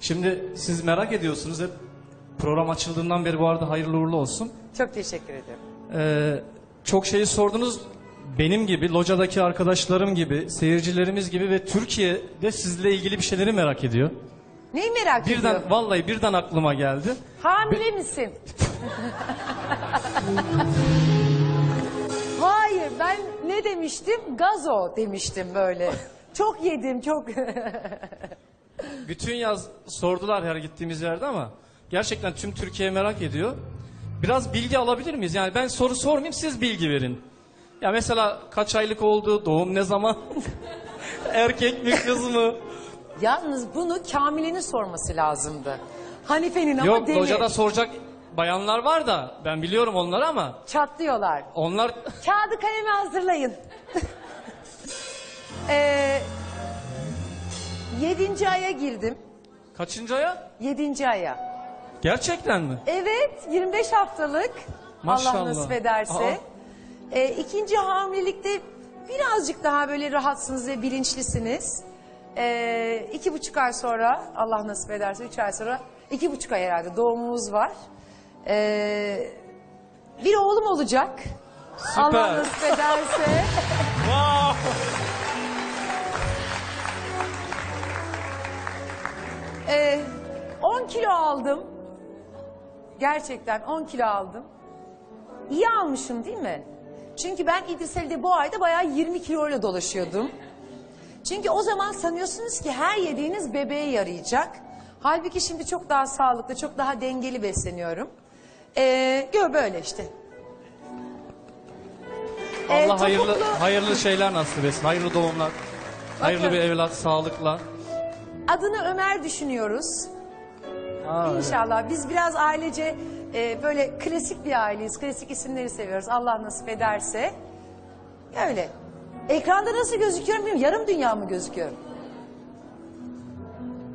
Şimdi siz merak ediyorsunuz hep program açıldığından beri bu arada hayırlı uğurlu olsun. Çok teşekkür ederim. Ee, çok şeyi sordunuz. Benim gibi, locadaki arkadaşlarım gibi, seyircilerimiz gibi ve Türkiye'de sizle ilgili bir şeyleri merak ediyor. Neyi merak Birden, ediyorsun? vallahi birden aklıma geldi. Hamile misin? Hayır ben ne demiştim? Gazo demiştim böyle. Çok yedim çok. Bütün yaz sordular her gittiğimiz yerde ama gerçekten tüm Türkiye merak ediyor. Biraz bilgi alabilir miyiz? Yani ben soru sormayayım siz bilgi verin. Ya mesela kaç aylık oldu, doğum ne zaman? Erkek mi kız mı? Yalnız bunu Kamile'nin sorması lazımdı. Hanife'nin ama Yok deli. locada soracak bayanlar var da ben biliyorum onları ama Çatlıyorlar. onlar Kağıdı kalemi hazırlayın. yedinci aya girdim. kaçıncı aya? Yedinci aya. Gerçekten mi? Evet 25 haftalık. Maşallah. Allah nasip ederse. Ee, ikinci hamilelikte birazcık daha böyle rahatsınız ve bilinçlisiniz. Ee, iki buçuk ay sonra Allah nasip ederse üç ay sonra iki buçuk ay herhalde doğumumuz var. Ee, bir oğlum olacak. Allah nasip ederse. Ee, 10 kilo aldım. Gerçekten 10 kilo aldım. İyi almışım değil mi? Çünkü ben İdriseli'de bu ayda bayağı 20 kiloyla dolaşıyordum. Çünkü o zaman sanıyorsunuz ki her yediğiniz bebeğe yarayacak. Halbuki şimdi çok daha sağlıklı, çok daha dengeli besleniyorum. Ee, gör böyle işte. Ee, Allah hayırlı topuklu- hayırlı şeyler nasip etsin. Hayırlı doğumlar. Hayırlı bir evlat sağlıkla. Adını Ömer düşünüyoruz. Aa, evet. İnşallah. Biz biraz ailece e, böyle klasik bir aileyiz. Klasik isimleri seviyoruz. Allah nasip ederse. Öyle. Ekranda nasıl gözüküyorum bilmiyorum. Yarım dünya mı gözüküyorum?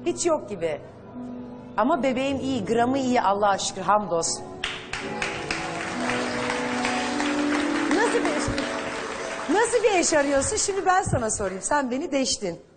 Hiç yok gibi. Ama bebeğim iyi, gramı iyi Allah'a şükür hamdolsun. Nasıl bir nasıl bir eş arıyorsun? Şimdi ben sana sorayım. Sen beni deştin.